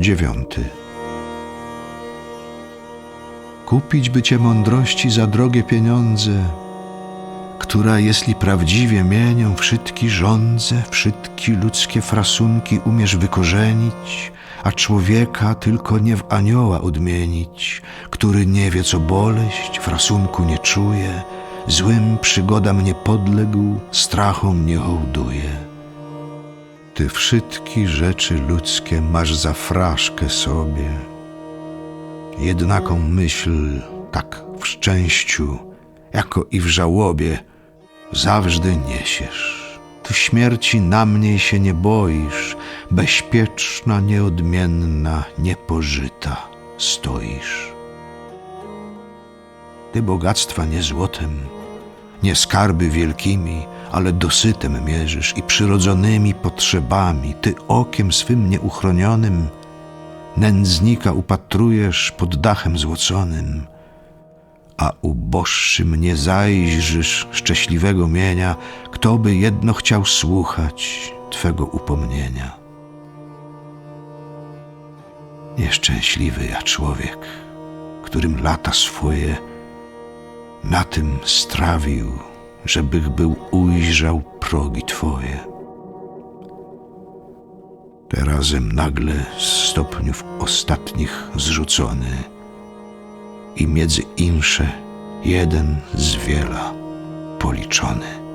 dziewiąty. Kupić by cię mądrości za drogie pieniądze, która, jeśli prawdziwie mienią wszystki żądze, wszystkie ludzkie frasunki umiesz wykorzenić, a człowieka tylko nie w anioła odmienić, który nie wie, co boleść, frasunku nie czuje, złym przygodam nie podległ, strachom nie hołduje. Ty wszystkie rzeczy ludzkie masz za fraszkę sobie, jednaką myśl, tak w szczęściu, jako i w żałobie, zawsze niesiesz. Ty śmierci na mnie się nie boisz, bezpieczna, nieodmienna, niepożyta stoisz. Ty bogactwa nie złotem, nie skarby wielkimi, ale dosytem mierzysz i przyrodzonymi potrzebami. Ty okiem swym nieuchronionym nędznika upatrujesz pod dachem złoconym, a uboższym nie zajrzysz szczęśliwego mienia, kto by jedno chciał słuchać Twego upomnienia. Nieszczęśliwy ja człowiek, którym lata swoje na tym strawił, żebych był ujrzał progi Twoje. Terazem nagle z stopniów ostatnich zrzucony i między insze jeden z wiela policzony.